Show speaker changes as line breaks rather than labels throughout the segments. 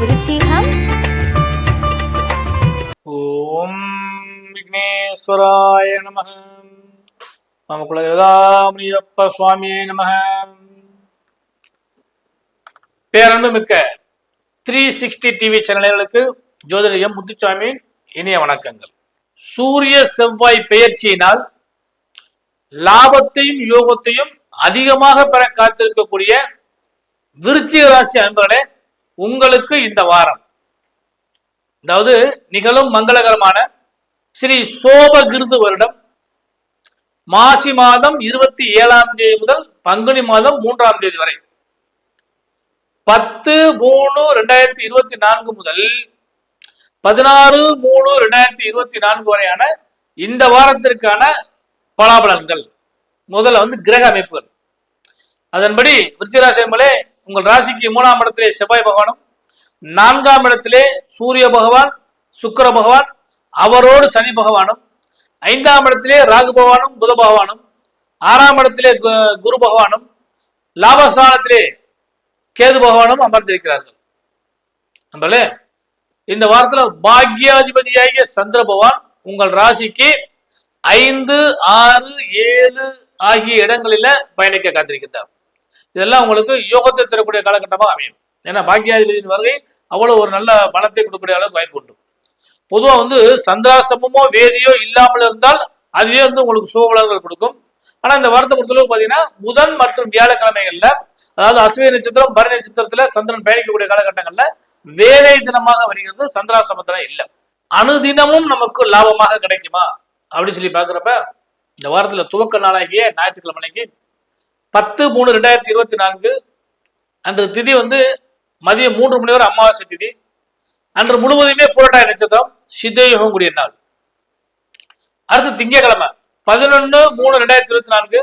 விருச்சிகம்
ஓம் விக்னேஸ்வராய நம மம குலதேவதாமணியப்ப சுவாமியே நம பேரன்பு மிக்க த்ரீ சிக்ஸ்டி டிவி சேனல்களுக்கு ஜோதிடம் முத்துச்சாமி இனிய வணக்கங்கள். சூரிய செவ்வாய் பெயர்ச்சியினால் லாபத்தையும் யோகத்தையும் அதிகமாக பெற காத்திருக்கக்கூடிய விருச்சிக ராசி அன்பர்களே உங்களுக்கு இந்த வாரம். அதாவது நிகழும் மங்களகரமான ஸ்ரீ சோபகிருது வருடம். மாசி மாதம் இருபத்தி ஏழாம் தேதி முதல் பங்குனி மாதம் மூன்றாம் தேதி வரை. பத்து மூணு ரெண்டாயிரத்தி இருபத்தி நான்கு முதல் பதினாறு மூணு ரெண்டாயிரத்தி இருபத்தி நான்கு வரையான இந்த வாரத்திற்கான பலாபலன்கள். முதல்ல வந்து கிரக அமைப்புகள். அதன்படி விருச்சிகராசி உங்கள் ராசிக்கு மூணாம் இடத்திலே செவ்வாய் பகவானும் நான்காம் இடத்திலே சூரிய பகவான் சுக்கர பகவான் அவரோடு சனி பகவானும் ஐந்தாம் இடத்திலே ராகு பகவானும் புத பகவானும் ஆறாம் இடத்திலே கு- குரு பகவானும் லாபஸ்தானத்திலே கேது பகவானும் அமர்ந்திருக்கிறார்கள். நம்மளே இந்த வாரத்தில் பாக்யாதிபதியாகிய சந்திர பகவான் உங்கள் ராசிக்கு ஐந்து ஆறு ஏழு ஆகிய இடங்களில பயணிக்க காத்திருக்கின்றார். இதெல்லாம் உங்களுக்கு யோகத்தை தரக்கூடிய காலகட்டமாக அமையும். ஏன்னா பாக்கியாதிபதியின் வருகை அவ்வளவு ஒரு நல்ல பலத்தை கொடுக்கக்கூடிய அளவுக்கு வாய்ப்பு உண்டு. பொதுவா வந்து சந்திராசமோ வேதியோ இல்லாமல் இருந்தால் அதுவே வந்து உங்களுக்கு சுபபலன்கள் கொடுக்கும். ஆனா இந்த வாரத்தை பொறுத்தளவுக்கு பாத்தீங்கன்னா புதன் மற்றும் வியாழக்கிழமைகள்ல அதாவது அஸ்வினி நட்சத்திரம் பரணி நட்சத்திரத்தில் சந்திரன் பயணிக்கக்கூடிய காலகட்டங்கள்ல வேலை தினமாக வருகிறது சந்திராசமத்துல இல்ல. அணுதினமும் நமக்கு லாபமாக கிடைக்குமா? அப்படின்னு சொல்லி பாக்குறப்ப இந்த வாரத்துல துவக்க நாளாகிய ஞாயிற்றுக்கிழமை பத்து மூணு ரெண்டாயிரத்தி இருபத்தி நான்கு அன்று திதி வந்து மதியம் மூன்று மணி வரை அமாவாசை திதி. அன்று முழுவதுமே புரட்டாய நட்சத்திரம் சித்தயோகம் கூடிய நாள். அடுத்து திங்கட்கிழமை பதினொன்று மூணு ரெண்டாயிரத்தி இருபத்தி நான்கு.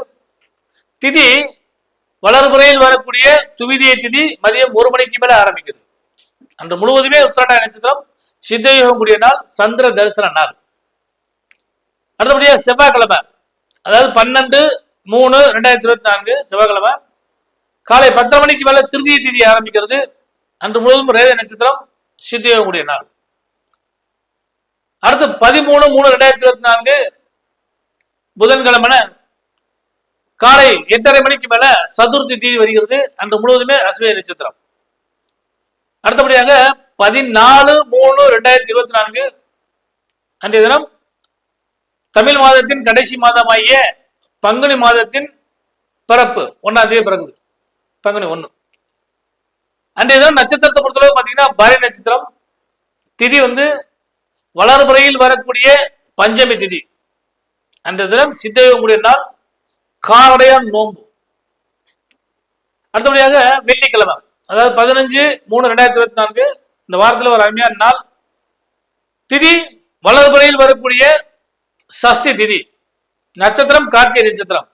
திதி வளர்புறையில் வரக்கூடிய துவிதிய திதி மதியம் ஒரு மணிக்கு மேல ஆரம்பிக்குது. அன்று முழுவதுமே உத்திரட்டாய நட்சத்திரம் சித்தயோகம் கூடிய நாள் சந்திர தரிசன நாள். அடுத்தபடியாக செவ்வாய்க்கிழமை அதாவது பன்னெண்டு மூணு ரெண்டாயிரத்தி இருபத்தி நான்கு செவ்வாய்க்கிழமை. காலை பத்தரை மணிக்கு மேல திருதிய தேதி ஆரம்பிக்கிறது. அன்று முழுவதும் ரேத நட்சத்திரம் சித்தியோகக்கூடிய நாள். அடுத்து பதிமூணு மூணு ரெண்டாயிரத்தி இருபத்தி நான்கு புதன்கிழமை காலை எட்டரை மணிக்கு மேல சதுர்த்தி தீதி வருகிறது. அன்று முழுவதுமே அஸ்வினி நட்சத்திரம். அடுத்தபடியாக பதினாலு மூணு ரெண்டாயிரத்தி இருபத்தி நான்கு அன்றைய தினம் தமிழ் மாதத்தின் கடைசி மாதமாகிய பங்குனி மாதத்தின் பிறப்பு ஒன்னாம் தேதி பிறகுது பங்குனி ஒண்ணு. அன்றைய தினம் நட்சத்திரத்தை பொறுத்தளவு பாத்தீங்கன்னா பரணி நட்சத்திரம் திதி வந்து வளர்புறையில் வரக்கூடிய பஞ்சமி திதி. அன்றைய தினம் சித்தயோகக்கூடிய நாள் காரடையான் நோன்பு. அடுத்தபடியாக வெள்ளிக்கிழமை. அதாவது பதினஞ்சு மூணு ரெண்டாயிரத்தி இருபத்தி நான்கு இந்த வாரத்தில் ஒரு அருமையான நாள். திதி வளர்புறையில் வரக்கூடிய சஷ்டி திதி. நட்சத்திரம் கார்த்திகை நட்சத்திரம்.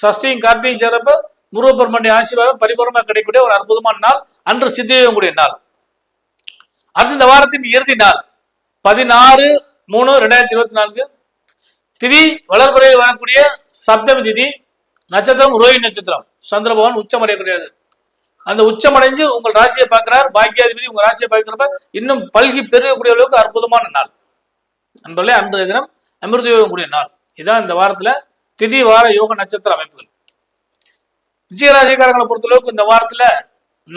சஷ்டியும் கார்த்திகை சேரப்ப முருகப்பெருமனுடைய ஆசீர்வாதம் பரிபூர்ணமாக கிடைக்கக்கூடிய ஒரு அற்புதமான நாள். அன்று சித்தியோகக்கூடிய நாள். அடுத்து இந்த வாரத்தின் இறுதி நாள். பதினாறு மூணு ரெண்டாயிரத்தி இருபத்தி நான்கு. திதி வளர்புறையில் வரக்கூடிய சப்தமி திதி. நட்சத்திரம் ரோஹி நட்சத்திரம். சந்திரபவன் உச்சமடையக்கூடியது அந்த உச்சமடைஞ்சு உங்கள் ராசியை பார்க்கிறார். பாக்கியாதிபதி உங்கள் ராசியை பார்க்கிறப்ப இன்னும் பல்கி பெருகக்கூடிய அளவுக்கு அற்புதமான நாள். நண்பர்களே அன்றைய தினம் அமிர்தயோகம் கூடிய நாள். இதான் இந்த வாரத்துல திதி வார யோக நட்சத்திர அமைப்புகள். விஜயராஜகாரங்களை பொறுத்தளவுக்கு இந்த வாரத்துல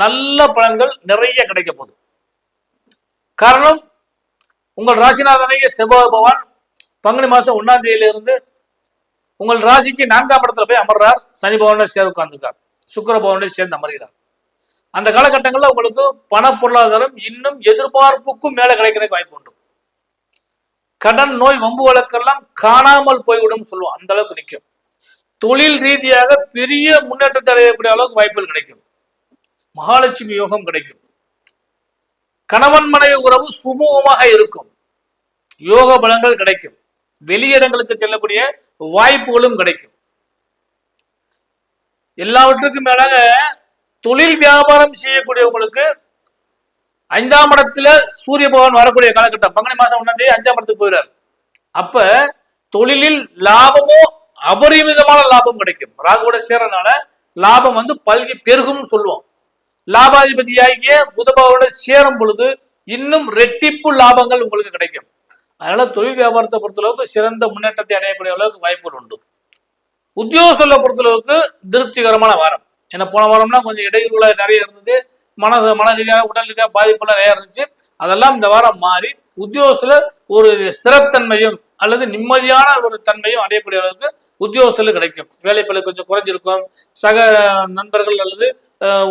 நல்ல பலன்கள் நிறைய கிடைக்க போகுது. காரணம் உங்கள் ராசிநாதனைய செவ்வாய் பகவான் பங்குனி மாசம் ஒன்னாம் தேதியிலிருந்து உங்கள் ராசிக்கு நான்காம் இடத்துல போய் அமர்றார். சனி பகவானோட சேர்ந்து உட்கார்ந்துருக்கார். சுக்கர பகவானோட சேர்ந்து அமர்கிறார். அந்த காலகட்டங்களில் உங்களுக்கு பண பொருளாதாரம் இன்னும் எதிர்பார்ப்புக்கும் மேல கிடைக்கிறதுக்கு வாய்ப்பு உண்டு. கடன் நோய் வம்பு வழக்கெல்லாம் காணாமல் போய்விடும் சொல்லுவோம். அந்த அளவுக்கு நிற்கும் தொழில் ரீதியாக பெரிய முன்னேற்றத்தை அடையக்கூடிய அளவுக்கு வாய்ப்புகள் கிடைக்கும். மகாலட்சுமி யோகம் கிடைக்கும். கணவன் மனைவி உறவு சுமூகமாக இருக்கும். யோக பலங்கள் கிடைக்கும். வெளியிடங்களுக்கு செல்லக்கூடிய வாய்ப்புகளும் கிடைக்கும். எல்லாவற்றுக்கும் மேலாக தொழில் வியாபாரம் செய்யக்கூடியவங்களுக்கு ஐந்தாம் இடத்துல சூரிய பகவான் வரக்கூடிய காலகட்டம். பங்குனி மாசம் ஒன்னாம் தேதி அஞ்சாம் இடத்துக்கு போயிடுறாரு. அப்ப தொழிலில் லாபமோ அபரிமிதமான லாபம் கிடைக்கும். ராகுவோட சேர்றதுனால லாபம் வந்து பல்கி பெருகும்னு சொல்லுவோம். லாபாதிபதியாகிய புதபாவோட சேரும் பொழுது இன்னும் ரெட்டிப்பு லாபங்கள் உங்களுக்கு கிடைக்கும். அதனால தொழில் வியாபாரத்தை பொறுத்தளவுக்கு சிறந்த முன்னேற்றத்தை அடையக்கூடிய அளவுக்கு வாய்ப்புகள் உண்டு. உத்தியோகஸ்தலை பொறுத்தளவுக்கு திருப்திகரமான வாரம். ஏன்னா போன வாரம்னா கொஞ்சம் இடையூறுகளாக நிறைய இருந்தது. மன மன ரீதியாக உடல் ரீதியாக பாதிப்புலாம் நிறைய இருந்துச்சு. அதெல்லாம் இந்த வாரம் மாறி உத்தியோகத்தில் ஒரு ஸ்திரத்தன்மையும் அல்லது நிம்மதியான ஒரு தன்மையும் அடையக்கூடிய அளவுக்கு உத்தியோகத்தில் கிடைக்கும். வேலைப்பளு கொஞ்சம் குறைஞ்சிருக்கும். சக நண்பர்கள் அல்லது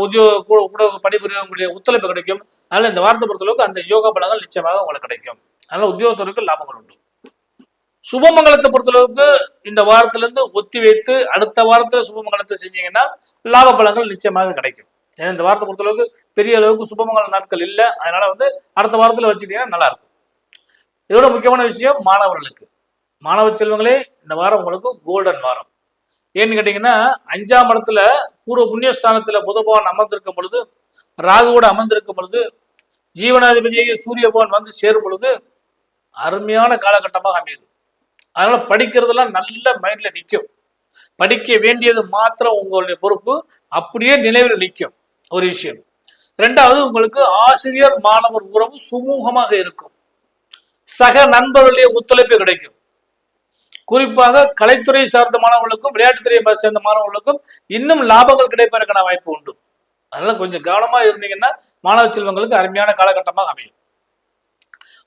உத்தியோக கூட கூட பணிபுரியக்கூடிய ஒத்துழைப்பு கிடைக்கும். அதனால் இந்த வாரத்தை பொறுத்தளவுக்கு அந்த யோகா பலங்கள் நிச்சயமாக உங்களுக்கு கிடைக்கும். அதனால் உத்தியோகத்திற்கு லாபங்கள் உண்டு. சுபமங்கலத்தை பொறுத்தளவுக்கு இந்த வாரத்துல இருந்து ஒத்தி வைத்து அடுத்த வாரத்தில் சுபமங்கலத்தை செஞ்சீங்கன்னா லாப பலங்கள் நிச்சயமாக கிடைக்கும். ஏன்னா இந்த வாரத்தை பொறுத்தளவுக்கு பெரிய அளவுக்கு சுபமங்கல நாட்கள் இல்லை. அதனால வந்து அடுத்த வாரத்துல வச்சுக்கிட்டீங்கன்னா நல்லா இருக்கும். இதோட முக்கியமான விஷயம் மாணவர்களுக்கு. மாணவ செல்வங்களே இந்த வாரம் உங்களுக்கு கோல்டன் வாரம். ஏன்னு கேட்டீங்கன்னா அஞ்சாம் இடத்துல பூர்வ புண்ணியஸ்தானத்துல புதபவன் அமர்ந்திருக்கும் பொழுது ராகுவோடு அமர்ந்திருக்கும் பொழுது ஜீவனாதிபதியை சூரிய பகவான் வந்து சேரும் பொழுது அருமையான காலகட்டமாக அமையுது. அதனால படிக்கிறதெல்லாம் நல்ல மைண்ட்ல நிற்கும் படிக்க வேண்டியது மாத்திரம் உங்களுடைய பொறுப்பு. அப்படியே நினைவில் நிற்கும் ஒரு விஷயம். ரெண்டாவது உங்களுக்கு ஆசிரியர் மாணவர் உறவு சுமூகமாக இருக்கும். சக நண்பர்களுடைய ஒத்துழைப்பு கிடைக்கும். குறிப்பாக கலைத்துறை சார்ந்த மாணவர்களுக்கும் விளையாட்டுத்துறை சேர்ந்த மாணவர்களுக்கும் இன்னும் லாபங்கள் கிடைப்பதற்கான வாய்ப்பு உண்டு. அதனால கொஞ்சம் கவனமா இருந்தீங்கன்னா மாணவ செல்வங்களுக்கு அருமையான காலகட்டமாக அமையும்.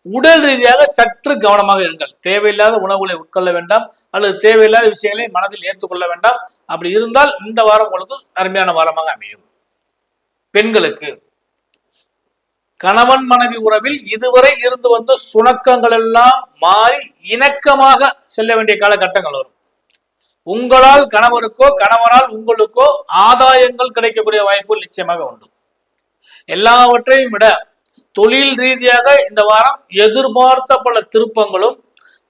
உடல் ரீதியாக சற்று கவனமாக இருங்கள். தேவையில்லாத உணவுகளை உட்கொள்ள வேண்டாம். அல்லது தேவையில்லாத விஷயங்களை மனதில் ஏற்றுக்கொள்ள வேண்டாம். அப்படி இருந்தால் இந்த வாரம் உங்களுக்கு அருமையான வாரமாக அமையும். பெண்களுக்கு. கணவன் மனைவி உறவில் இதுவரை இருந்து வந்த சுணக்கங்கள் எல்லாம் மாறி இணக்கமாக செல்ல வேண்டிய காலகட்டங்கள் வரும். உங்களால் கணவருக்கோ கணவரால் உங்களுக்கோ ஆதாயங்கள் கிடைக்கக்கூடிய வாய்ப்பு நிச்சயமாக உண்டு. எல்லாவற்றையும் விட தொழில் ரீதியாக இந்த வாரம் எதிர்பார்த்த பல திருப்பங்களும்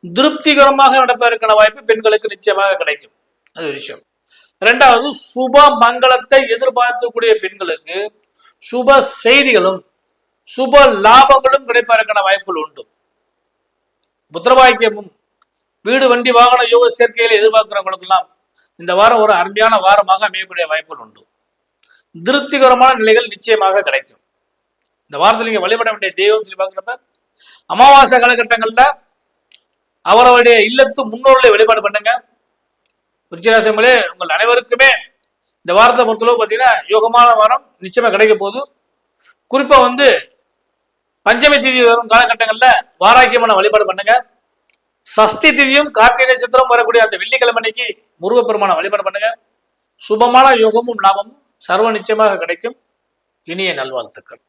திருப்திகரமாக நடப்பதற்கான வாய்ப்பு பெண்களுக்கு நிச்சயமாக கிடைக்கும். அது விஷயம். ரெண்டாவது சுப மங்களத்தை எதிர்பார்க்கக்கூடிய பெண்களுக்கு சுப செய்திகளும் சுப லாபங்களும் கிடைப்பதற்கான வாய்ப்புகள் உண்டு. புத்திரபாக்கியமும் வீடு வண்டி வாகன யோக சேர்க்கையில் எதிர்பார்க்கிறவங்களுக்கெல்லாம் இந்த வாரம் ஒரு அருமையான வாரமாக அமையக்கூடிய வாய்ப்புகள் உண்டு. திருப்திகரமான நிலைகள் நிச்சயமாக கிடைக்கும். இந்த வாரத்தில் நீங்கள் வழிபட வேண்டிய தெய்வம் சொல்லி பார்க்குறப்ப அமாவாசை காலகட்டங்கள்ல அவரவருடைய இல்லத்து முன்னோர்களை வழிபாடு பண்ணுங்க. விருச்சிராசங்களே உங்கள் அனைவருக்குமே இந்த வாரத்தை பொறுத்தளவு பார்த்தீங்கன்னா யோகமான வாரம் நிச்சயமாக கிடைக்க போகுது. குறிப்பாக வந்து பஞ்சமி திதி வரும் காலகட்டங்களில் வாராக்கியமான வழிபாடு பண்ணுங்க. சஷ்டி திதியும் கார்த்திகை நட்சத்திரம் வரக்கூடிய அந்த வெள்ளிக்கிழமை அன்னைக்கு முருகப்பெருமான வழிபாடு பண்ணுங்க. சுபமான யோகமும் லாபமும் சர்வ நிச்சயமாக கிடைக்கும். இனிய நல்வாழ்த்துக்கள்.